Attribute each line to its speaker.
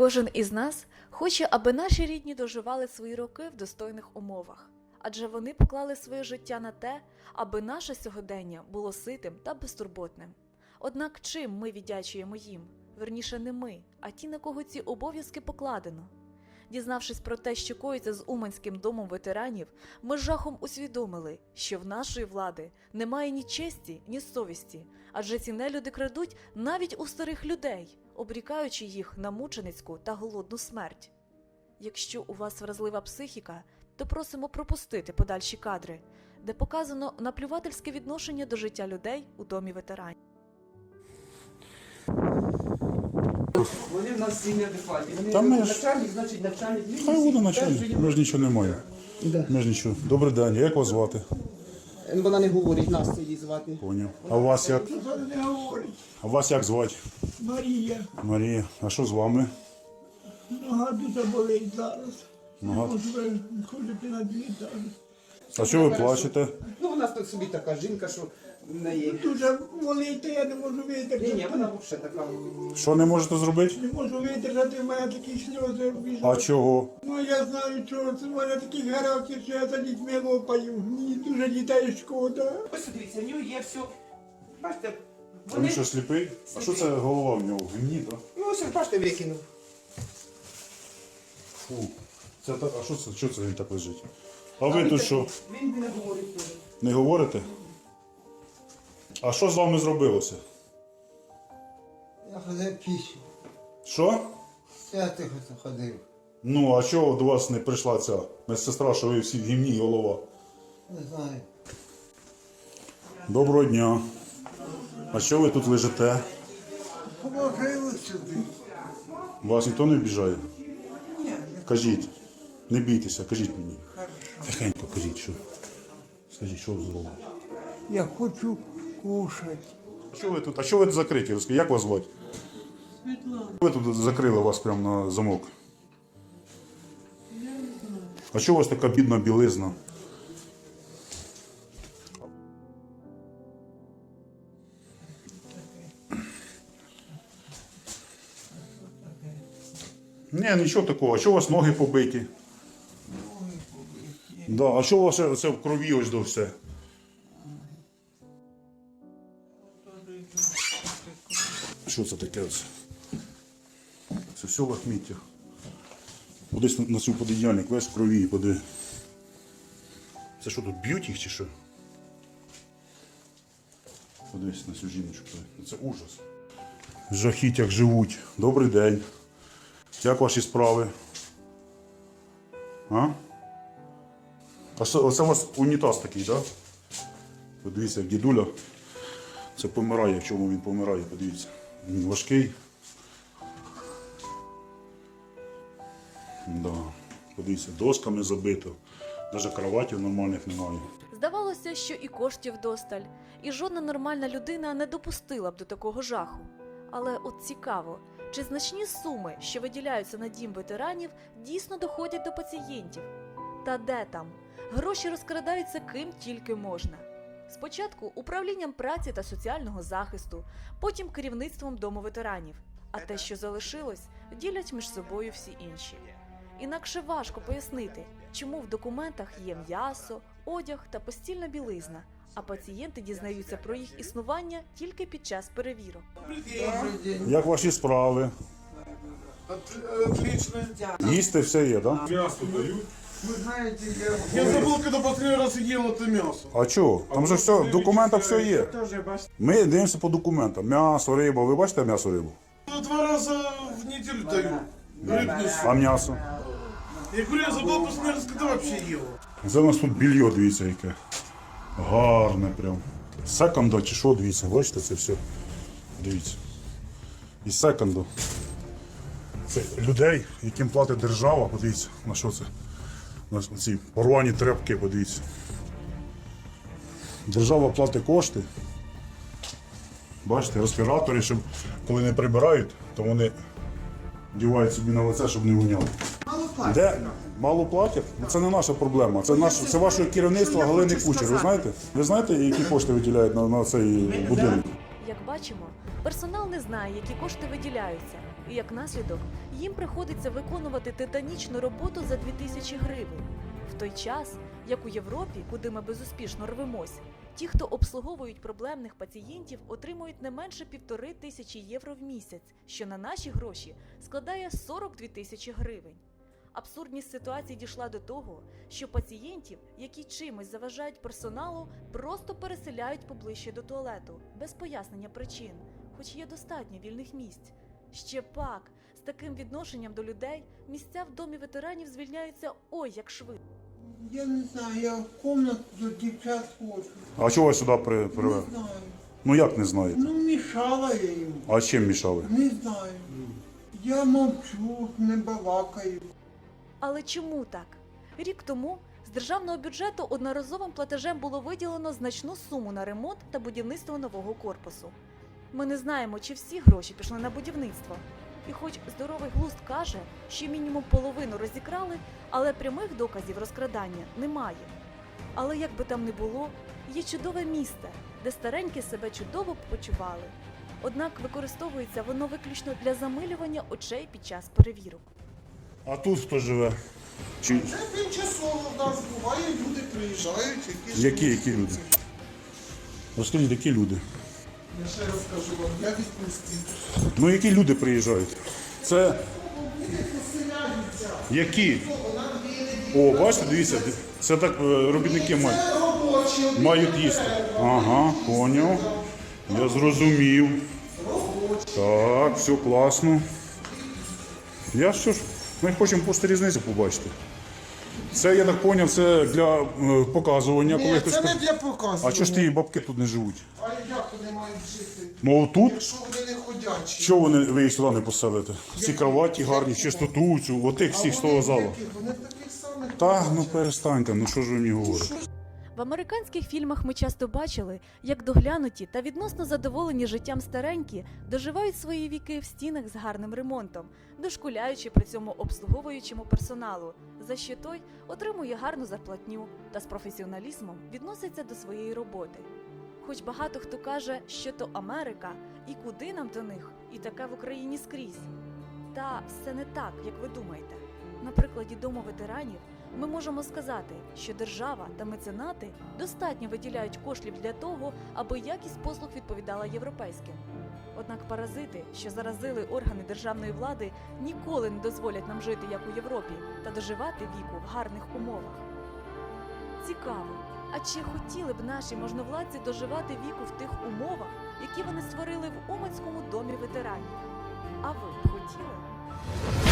Speaker 1: Кожен із нас хоче, аби наші рідні доживали свої роки в достойних умовах, адже вони поклали своє життя на те, аби наше сьогодення було ситим та безтурботним. Однак чим ми віддячуємо їм? Верніше не ми, а ті, на кого ці обов'язки покладено. Дізнавшись про те, що коїться з Уманським домом ветеранів, ми з жахом усвідомили, що в нашої влади немає ні честі, ні совісті, адже ці нелюди крадуть навіть у старих людей, обрікаючи їх на мученицьку та голодну смерть. Якщо у вас вразлива психіка, то просимо пропустити подальші кадри, де показано наплювательське відношення до життя людей у домі ветеранів.
Speaker 2: Вони в нас всі неадекватні. Вони
Speaker 3: Та ми ж-
Speaker 2: начальник, значить начальник. Ми
Speaker 3: Хай буде начальник, ми ж нічого не маємо. Ми ж нічого. Добрий день, як вас звати?
Speaker 2: Вона не говорить, нас це її звати.
Speaker 3: Поняв. А вас як?
Speaker 4: не говорить.
Speaker 3: А вас як звати?
Speaker 4: Марія,
Speaker 3: Марія. А що з вами?
Speaker 4: нога дуже болить зараз.
Speaker 3: Нога.
Speaker 4: Не можу ходити на дві зараз.
Speaker 3: А що ви плачете?
Speaker 2: Ну, вона тут собі така жінка, що в неї.
Speaker 4: Дуже болить, я не можу
Speaker 2: Ні, ні,
Speaker 4: витримати.
Speaker 2: вона взагалі така.
Speaker 3: Що не можете зробити?
Speaker 4: Не можу витримати, в мене такі сльози
Speaker 3: А
Speaker 4: біжать.
Speaker 3: чого?
Speaker 4: Ну я знаю, що це в мене такий характер, що я за дітьми лопаю. Мені дуже дітей шкода.
Speaker 2: Ось дивіться, в нього є все. Бачите,
Speaker 3: Він
Speaker 2: вони.
Speaker 3: що сліпий? А що це голова в нього? Гімні.
Speaker 2: Ну, ось бачите, викинув.
Speaker 3: Фу. Це та... А що це? Що це він так лежить? А ви тут що?
Speaker 2: Він не говорить теж.
Speaker 3: Не говорите? А що з вами зробилося?
Speaker 5: Я ходив пішки.
Speaker 3: Що?
Speaker 5: Тихо ходив.
Speaker 3: Ну, а чого до вас не прийшла ця медсестра, що ви всі в гімні голова?
Speaker 5: Не знаю.
Speaker 3: Доброго дня. А що ви тут лежите?
Speaker 5: Поможили сюди.
Speaker 3: Вас ніхто не обіжає? Ні. Кажіть. Не бійтеся, кажіть мені. Тихенько кажіть, що. Скажіть, що ви?
Speaker 5: Я хочу кушати.
Speaker 3: А що ви тут? А що ви тут закриті? Розкажіть, як вас звати?
Speaker 4: Світлана,
Speaker 3: Ви тут закрили вас прямо на замок. А що у вас така бідна білизна? Ні, нічого такого. А що у вас ноги побиті? Да, а що у вас це- це в крові ось до все? Що це таке? ось? Це все в лахміттях. Кудись на, на цю подіяльник весь в крові, подиви. Це що тут б'ють їх чи що? Подивись на цю жіночку. Це ужас. В жахіттях живуть. Добрий день. Як ваші справи? А? Оце у вас унітаз такий, так? Подивіться, дідуля. Це помирає, в чому він помирає, подивіться. Він важкий. Да. Подивіться, досками забито. Навіть кроватів нормальних немає.
Speaker 1: Здавалося, що і коштів досталь, і жодна нормальна людина не допустила б до такого жаху. Але от цікаво, чи значні суми, що виділяються на дім ветеранів, дійсно доходять до пацієнтів? Та де там? Гроші розкрадаються ким тільки можна. Спочатку управлінням праці та соціального захисту, потім керівництвом дому ветеранів. А те, що залишилось, ділять між собою всі інші. Інакше важко пояснити, чому в документах є м'ясо, одяг та постільна білизна, а пацієнти дізнаються про їх існування тільки під час перевірок.
Speaker 3: Як ваші справи? Їсти все є, так? Да?
Speaker 6: Мясо дают.
Speaker 5: Ви знаєте, я
Speaker 6: Я забыл, когда последний раз ел это мясо.
Speaker 3: А чого? Там же все, в документах все є.
Speaker 6: Тоже, бачите.
Speaker 3: Ми дивимося по документам. М'ясо, риба. Ви бачите м'ясо рибу?
Speaker 6: Ну, Два раза в неделю даю. Рыбный суп.
Speaker 3: А м'ясо?
Speaker 6: Я говорю, я забыл последний раз, когда вообще ел.
Speaker 3: Це у нас тут більйо, дивіться, яке. Гарне прям. Секонда чи що, дивіться, бачите це все. Дивіться. І секонду. Це людей, яким платить держава, подивіться, на що це. На ці порвані тряпки, подивіться. Держава платить кошти. Бачите, респіратори, щоб коли не прибирають, то вони дівають собі на лице, щоб не воняло. Де мало платять? Ну, Це не наша проблема. Це наш, це ваше керівництво Галини Кучер. Ви знаєте? Ви знаєте, які кошти виділяють на, на цей будинок?
Speaker 1: Як бачимо, персонал не знає, які кошти виділяються, і як наслідок їм приходиться виконувати титанічну роботу за 2000 гривень. В той час, як у Європі, куди ми безуспішно рвемось, ті, хто обслуговують проблемних пацієнтів, отримують не менше півтори тисячі євро в місяць, що на наші гроші складає 42 тисячі гривень. Абсурдність ситуації дійшла до того, що пацієнтів, які чимось заважають персоналу, просто переселяють поближче до туалету без пояснення причин, хоч є достатньо вільних місць. Ще пак, з таким відношенням до людей місця в домі ветеранів звільняються ой як швидко.
Speaker 5: Я не знаю, я в комнату до дівчат хочу.
Speaker 3: А чого вас сюди при, привели?
Speaker 5: Не знаю.
Speaker 3: Ну як не знаєте?
Speaker 5: Ну, мішала я їм.
Speaker 3: А чим мішали?
Speaker 5: Не знаю. Я мовчу, не балакаю.
Speaker 1: Але чому так? Рік тому з державного бюджету одноразовим платежем було виділено значну суму на ремонт та будівництво нового корпусу. Ми не знаємо, чи всі гроші пішли на будівництво. І хоч здоровий глузд каже, що мінімум половину розікрали, але прямих доказів розкрадання немає. Але як би там не було, є чудове місце, де старенькі себе чудово почували. Однак використовується воно виключно для замилювання очей під час перевірок.
Speaker 3: А тут хто живе? Чи...
Speaker 6: Це тимчасово в нас буває, люди приїжджають, які
Speaker 3: Які,
Speaker 6: живуть
Speaker 3: які люди? Розкажіть, які люди?
Speaker 6: Я ще раз кажу вам, я відпустив.
Speaker 3: Ну які люди приїжджають? Це. Які? О, бачите, дивіться, це так е, робітники мають. Мають їсти. Ага, поняв. Я зрозумів. Так, все класно. Я що ж, ми хочемо просто різницю побачити. Це, я так поняв, це для е, показування, коли
Speaker 6: Ні,
Speaker 3: хтось.
Speaker 6: це не для показу.
Speaker 3: А чого ж ті бабки тут не живуть?
Speaker 6: А як вони мають жити?
Speaker 3: Ну тут?
Speaker 6: Якщо вони не ходячі.
Speaker 3: Чого вони ви їх сюди не поселите? Ці кроваті гарні, чистоту цю, отих всіх з того залу.
Speaker 6: Вони таких самих
Speaker 3: Та ну перестаньте, ну що ж ви мені говорите?
Speaker 1: В американських фільмах ми часто бачили, як доглянуті та відносно задоволені життям старенькі доживають свої віки в стінах з гарним ремонтом, дошкуляючи при цьому обслуговуючому персоналу, за що той отримує гарну зарплатню та з професіоналізмом відноситься до своєї роботи. Хоч багато хто каже, що то Америка, і куди нам до них, і таке в Україні скрізь. Та все не так, як ви думаєте. На прикладі дому ветеранів ми можемо сказати, що держава та меценати достатньо виділяють коштів для того, аби якість послуг відповідала європейським. Однак паразити, що заразили органи державної влади, ніколи не дозволять нам жити як у Європі та доживати віку в гарних умовах. Цікаво, а чи хотіли б наші можновладці доживати віку в тих умовах, які вони створили в Уманському домі ветеранів? А ви б хотіли?